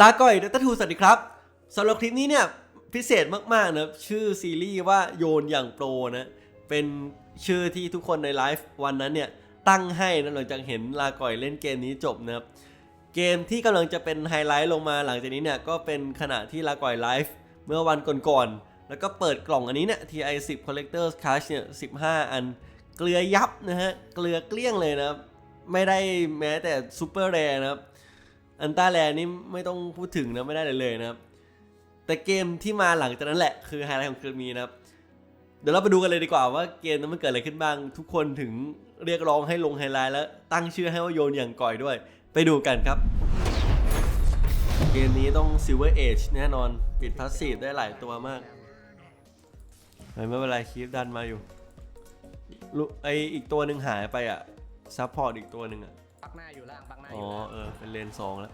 ลาก่อยดัตทูสวัสดีครับสำหรับคลิปนี้เนี่ยพิเศษมากๆนะชื่อซีรีส์ว่าโยนอย่างโปรนะเป็นชื่อที่ทุกคนในไลฟ์วันนั้นเนี่ยตั้งให้นะหลังจากเห็นลาก่อยเล่นเกมนี้จบนะครับเกมที่กำลังจะเป็นไฮไลท์ลงมาหลังจากนี้เนี่ยก็เป็นขณะที่ลาก่อยไลฟ์เมื่อวันก่อนๆแล้วก็เปิดกล่องอันนี้เนี่ย TI 10 Collector's Cash เนี่ย15 อันเกลือยับนะฮะเกลือเกลี้ยงเลยนะครับไม่ได้แม้แต่ซูเปอร์แรนะครับ อันต้าแลนี่ไม่ต้องพูดถึงนะไม่ได้เลยเลยนะครับ แต่เกมที่มาหลังจากนั้นแหละคือไฮไลท์ของเกมนี้นะครับ เดี๋ยวเราไปดูกันเลยดีกว่าว่าเกมนั้นมันเกิดอะไรขึ้นบ้าง ทุกคนถึงเรียกร้องให้ลงไฮไลท์แล้วตั้งชื่อให้ว่าโยนอย่างก่อยด้วย ไปดูกันครับ เกมนี้ต้อง Silver Age แน่นอนปิดพาสซีฟได้หลายตัวมากเฮ้ยไม่เป็นไรคีฟดันมาอยู่ไออีกตัวหนึ่งหายไปอะซัพพอร์ตอีกตัวหนึ่งอะ ปักหน้าอยู่ล่างปักหน้าออ๋อยู่ล่างเออเป็นเลนสองแล้ว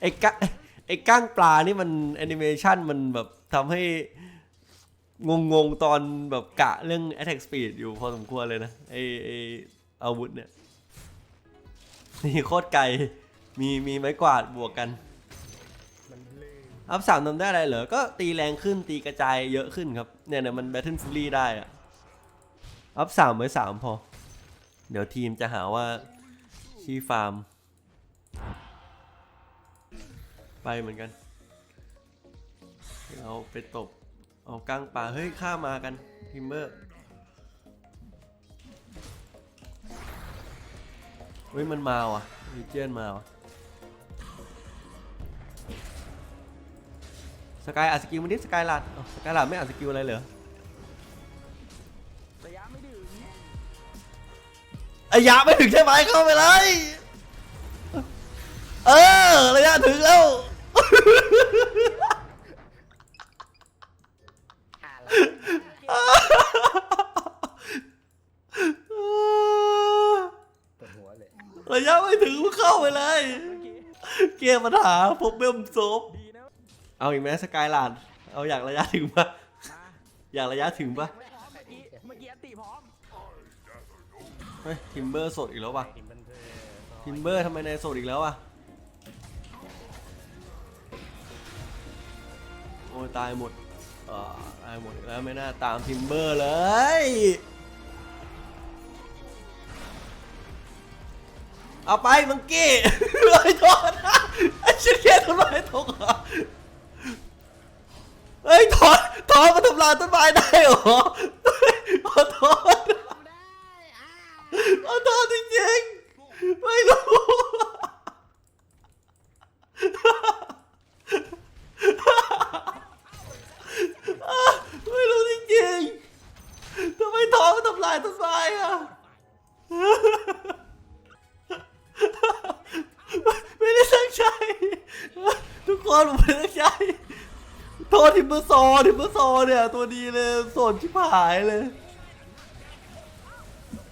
ไอ้กะไอ้ก้างปลานี่มันแอนิเมชันมันแบบทำให้งงงๆตอนแบบกะเรื่อง attack speed อยู่พอสมควรเลยนะไอ้ไอ้อาวุธเนี่ย นี่โคตรไกลมีมีไม้กวาดบวกกัน มันลื่นอัพสามทำได้อะไรเหรอ ก็ตีแรงขึ้นตีกระจายเยอะขึ้นครับ เนี่ยเนี่ยมัน Battle Fury ได้อะอัพสามไว้สามพอ เดี๋ยวทีมจะหาว่า ขี้ฟาร์ม ไปเหมือนกันเอาไปตบ เอาก้างปลา เฮ้ยข้ามากันทิมเบอร์ เฮ้ยมันมาว่ะลีเจียนมาว่ะสกายอัดสกิลมันดิสกายลัดสกายลัดไม่อัดสกิลอะไรเหรอ ไอ้ยาไม่ถึงใช่ไหมเข้าไปเลย เออระยะถึงแล้ว ปวดหัวเลยระยะไม่ถึงเข้าไปเลย เกี้เกียร์ปัญหาพบเบิ้มซฟดีนะเอาอีกไหมสกายลัดเอาอยากระยะถึงปะอยากระยะถึงปะ เฮ้ยทิมเบอร์สดอีกแล้วปะเห็นมันเธอทิมเบอร์ทำไมนายสดอีกแล้วอะโอ้ยตายหมดเอ่อตายหมดอีกแล้วไม่น่าตามทิมเบอร์เลยเอาไปมังกี้ไอ้โทษนะไอ้ชิคเก้ต้นไม้ตกเหรอเฮ้ยถอนถอนมาทำลายต้นไม้ได้เหรอขอโทษ ขอโทษจริงๆไม่รู้ ไม่รู้จริงๆทำไมถอนมาทำลายต้นไม้อะไม่ได้ตั้งใจทุกคนผมไม่ได้ตั้งใจโทษทิมเบอร์ซอทิมเบอร์ซอเนี่ย ตัวดีเลยสนชิบหายเลย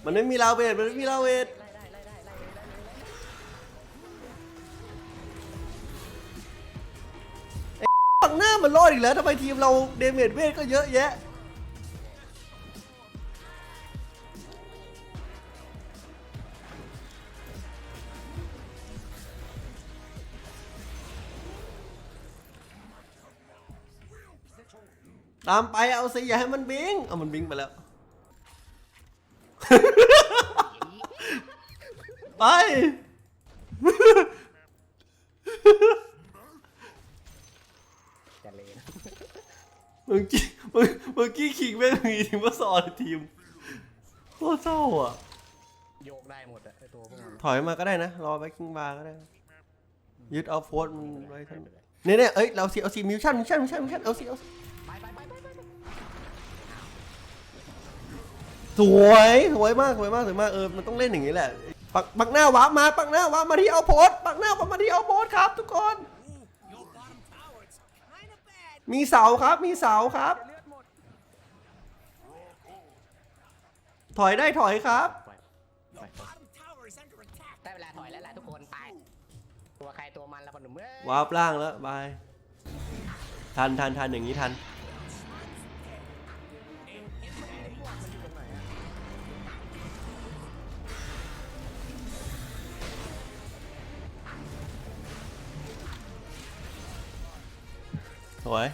มันไม่มีลาเวทมันไม่มีลาเวทไอ้ฝั่งหน้ามันรอดอีกแล้วทำไมทีมเราเดเมจเวทก็เยอะแยะ ตามไปเอาสิอย่าให้มันบิง เอามันบิงไปแล้ว ไป จะเลนเมื่อกี้เมื่อเมื่อกี้คิงแม่งมีทีมว่าสอนในทีมโคตรเศร้าอะ โยกได้หมดอะไอตัวพวกมันถอยมาก็ได้นะ รอแบ็คกิ้งบาร์ก็ได้ ยึดเอาโฟร์มันไว้ท่านเนี่ยเนี่ยเอ้ย เราสิเอาสิมิวชั่นมิวชั่นมิวชั่นมิวชั่นเอาสิเอาสิ สวยสวยมากสวยมากสวยมากเออมันต้องเล่นอย่างนี้แหละปักปักหน้าวาร์ปมาปักหน้าวาร์ปมาที่เอาโพสต์ปักหน้าวาร์ปมาที่เอาโพสต์ครับ ทุกคน มีเสาครับมีเสาครับเลือดหมดถอยได้ถอยครับไปไปได้เวลาถอยแล้วแหละทุกคนไปตัวใครตัวมันแล้วพอหนุ่มเอ้ยวาร์ปล่างแล้วบายทันทันทันอย่างนี้ทัน สวย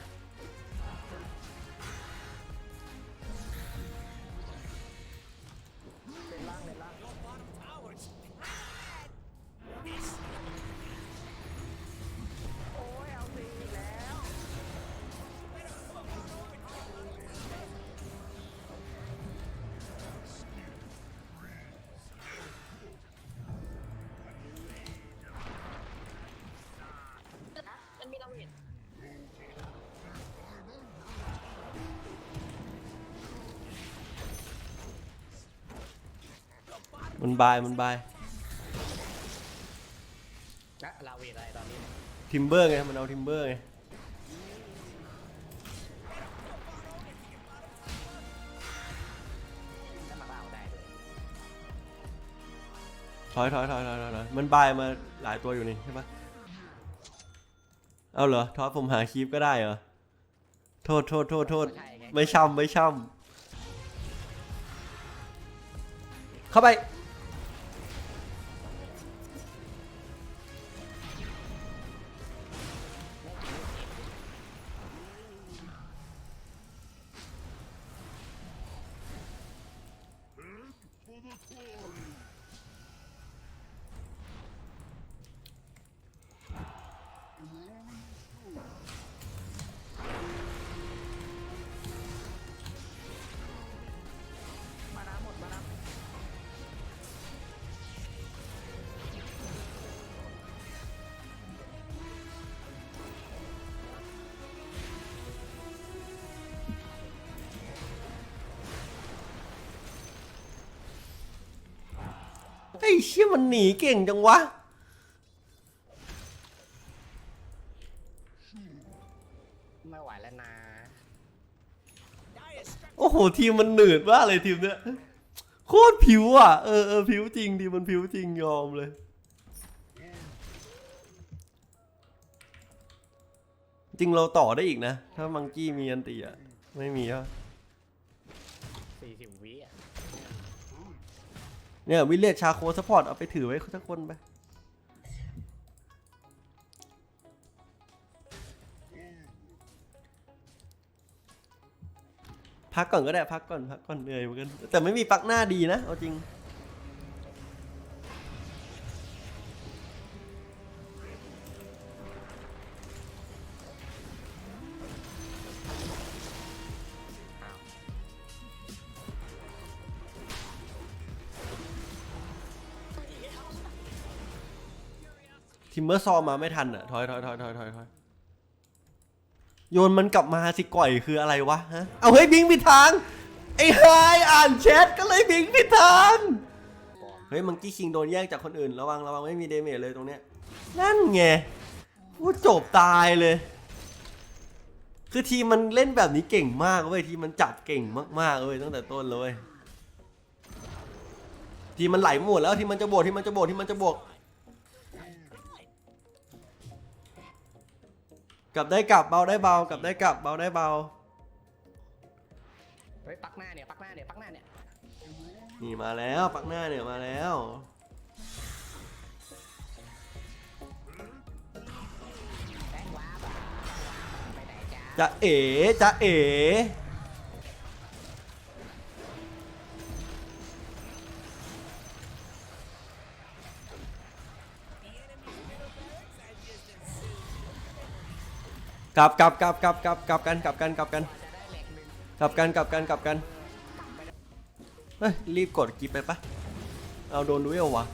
มันบายมันบายนะลาเวทอะไรตอนนี้ทิมเบอร์ไงมันเอาทิมเบอร์ไงถ้ามาเอาได้เลยถอยถอยถอยถอยถอยถอยมันบายมาหลายตัวอยู่นี่ใช่ปะเอาเหรอทอดผมหาคีปก็ได้เหรอโทษโทษโทษโทษใช่ไงไม่ช่ำไม่ช่ำเข้าไป ม ไอ้เชี่ยมันหนีเก่งจังวะ ไม่ไหวแล้วนะ โอ้โห ทีมมันหนืดมากเลยทีมเนี้ยโคตรผิวอะ เออเออผิวจริงทีมมันผิวจริงยอมเลย จริงเราต่อได้อีกนะ ถ้ามังกี้มีอันตีอะ ไม่มีอะ เนี่ยวิลเลจชาโคสปอร์ตเอาไปถือไว้ทุกคนไปพักก่อนก็ได้พักก่อนพักก่อนเหนื่อยเหมือนกันแต่ไม่มีปลักหน้าดีนะเอาจริง ทิมเมอร์ซอมมาไม่ทันอะถอยถอยถอยถอยถอยถอยโยนมันกลับมาสิก่อยคืออะไรวะฮะเอาเฮ้ยบิงผิดทางไอ้ไฮอ่านแชทก็เลยบิงผิดทางเฮ้ยมังกี้คิงโดนแยกจากคนอื่นระวังระวังไม่มีเดเมจเลยตรงเนี้ยนั่นไงพูดจบตายเลย คือทีมมันเล่นแบบนี้เก่งมากเว้ยทีมมันจับเก่งมากๆเว้ยตั้งแต่ต้นเลยเว้ยทีมมันไหลหมดแล้วทีมมันจะบวกทีมมันจะบวกทีมมันจะบวก กลับได้กลับเบาได้เบากลับได้กลับเบาได้เบา เฮ้ยปักหน้าเนี่ยปักหน้าเนี่ยปักหน้าเนี่ยนี่มาแล้วปักหน้าเนี่ยมาแล้ว แบงค์ว้าบอะไปไหนจ้าจะเอ๋จะเอ๋ กลับกลับกลับกลับกลับกลับกันกลับกันกลับกันกลับกันกลับกันกลับกันเฮ้ยรีบกดกิฟไปปะเอาโดนด้วยเอวะ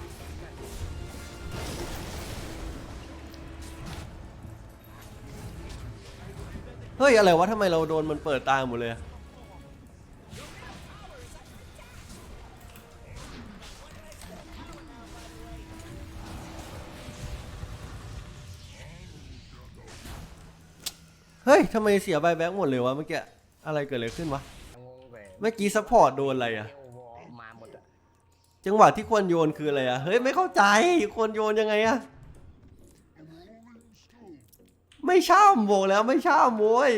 เฮ้ยอะไรวะทำไมเราโดนมันเปิดตาหมดเลย ยทำไมเสียใบแบ็กหมดเลยวะเมื่อกี้อะไรเกิดอะไรขึ้นวะงงไปเมื่อกี้ซัพพอร์ตโดนอะไรอะเอลวอลมาหมดอะจังหวะที่ควรโยนคืออะไรอะเฮ้ยไม่เข้าใจควรโยนยังไงอะไม่ช่ำบอกแล้วไม่ช่ำโว้ย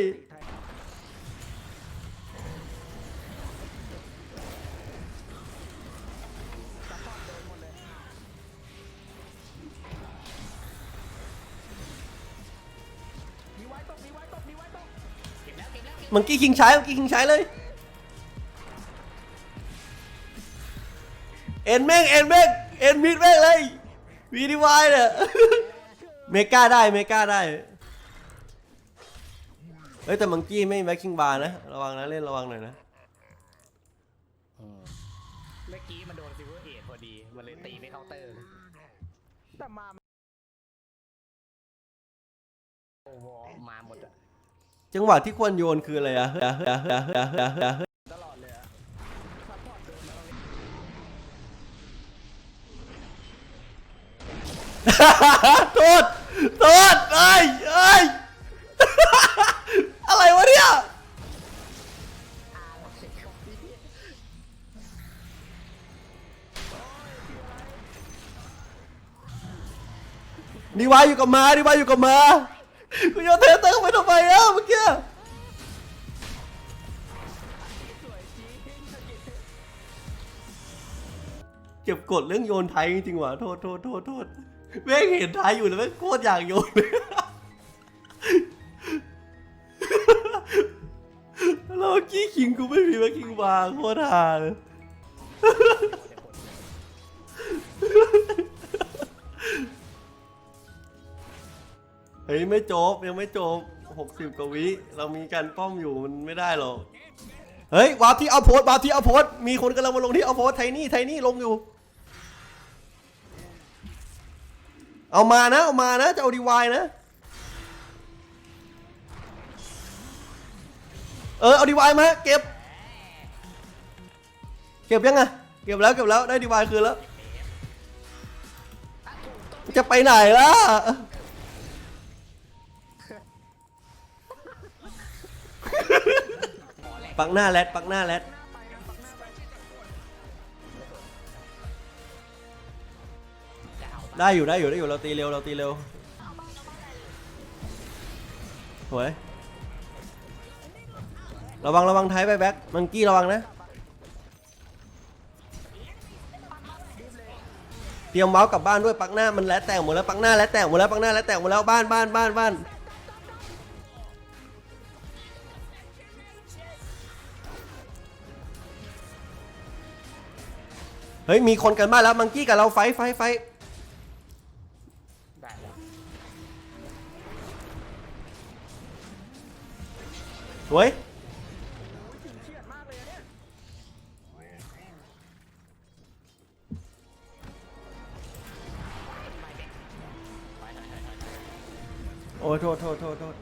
มังกี้คิงใช้มังกี้คิงใช้เลย เอ็นแม่งเอ็นแม่งเอ็นมิดแม่งเลยวีดีวายเนี่ยเมกาได้เมกาได้เฮ้ยแต่มังกี้ไม่แบ็คคิงบาร์นะระวังนะเล่นระวังหน่อยนะเมื่อกี้มันโดนซิลเวอร์เอทพอดี มันเลยตีไม่เคาน์เตอร์ แต่มา โอ้โหมาหมดอะ จังหวะที่ควรโยนคืออะไรอะตลอดเลยอะซัพพอร์ตเดินมาตรงนี้โทษ โทษเอ้ยเอ้ย อะไรวะเนี่ย ดีวายอยู่กับมาดีวายอยู่กับมา กูโยนเทเตอร์ไปทำไมอะเมื่อกี้เก็บกดเรื่องโยนไทยจริงๆว่ะโทษโทษโทษโทษแม่งเห็นไทยอยู่แล้วแม่งโคตรอยากโยนเลยเรากี้คิงกูไม่มีว่คิงวางโคตรฮาเลย เฮ้ยไม่จบยังไม่จบหกสิบกว่าวิเรามีการป้อมอยู่มันไม่ได้หรอกเฮ้ยวาร์ปที่เอาโพสต์วาร์ปที่เอาโพสต์มีคนกำลังมาลงที่เอาโพสต์ไทนี่ไทนี่ลงอยู่ เอามานะเอามานะจะเอาดีวายนะเออเอาดีวายมาเก็บ เก็บยังไงเก็บแล้วเก็บแล้วได้ดีวายคืนแล้ว จะไปไหนล่ะ ปักหน้าแรดปักหน้าแรดได้อยู่ได้อยู่ได้อยู่เราตีเร็วเราตีเร็วสวยระวังระวังไทยไปแบ็คมังกี้ระวังนะ เตรียมเว้ากลับบ้านด้วยปักหน้ามันแล้วแตกหมดแล้วปักหน้าแล้วแตกหมดแล้วปักหน้าแล้วแตกหมดแล้วบ้านบ้านบ้านบ้าน เฮ้ยมีคนกันบ้านแล้วมังกี้กับเราไฟไฟไฟได้แล้วสวยโอ้ยโทษโทษโทษโทษ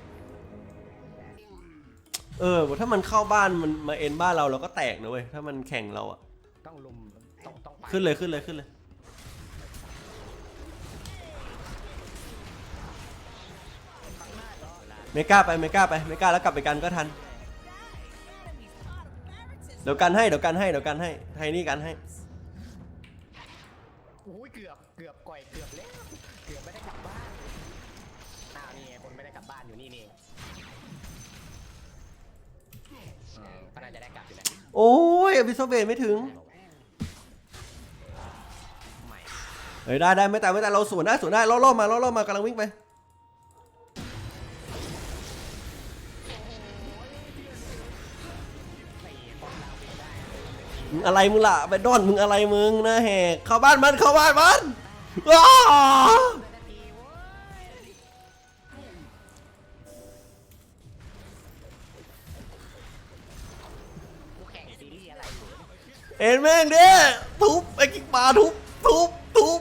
เออถ้ามันเข้าบ้านมันมาเอ็นบ้านเราเราก็แตกนะเว้ยถ้ามันแข่งเราอะต้องลุม ขึ้นเลยขึ้นเลยขึ้นเลยเมกาไปเมกาไปเมกาแล้วกลับไปกันก็ทัน เดี๋ยวกันให้เดี๋ยวกันให้เดี๋ยวกันให้ไทนี่กันให้อุ้ยเกือบเกือบก่อยเกือบเล็กเกือบไม่ได้กลับบ้านอ้าวนี่ไงคนไม่ได้กลับบ้านอยู่นี่นี่เองอืมก็น่าจะได้กลับอยู่แหละโอ้ยอบิโซเบตไม่ถึง เฮ้ยได้ได้ไม่แต่ไม่แต่เราสวนได้สวนได้ล่อล่อมาล่อล่อมากำลังวิ่งไปมึงอะไรมึงล่ะไปดอนมึงอะไรมึงนะแหกเข้าบ้านมันเข้าบ้านมันอ้ากูแข่งซีรีส์อเอ็นแม่งเด้ทุบไอ้กิ๊กปลาทุบทุบทุบ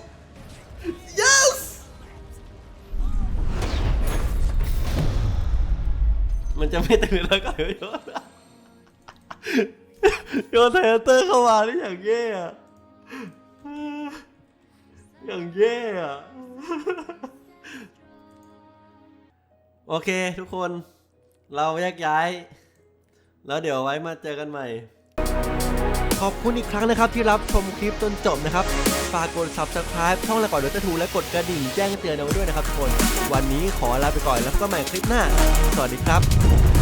มันจะไม่ตื่นแล้วก็โยนโยนเทเตอร์เข้ามานี่อย่างแย่อะอย่างแย่อะโอเคทุกคนเราแยกย้าย แล้วเดี๋ยวไว้มาเจอกันใหม่ ขอบคุณอีกครั้งนะครับที่รับชมคลิปจนจบนะครับ ฝากกด subscribe ช่องละก่อนเดอร์ทูและกดกระดิ่งแจ้งเตือนเอาไว้ด้วยนะครับทุกคน วันนี้ขอลาไปก่อนแล้วก็ใหม่คลิปหน้า สวัสดีครับ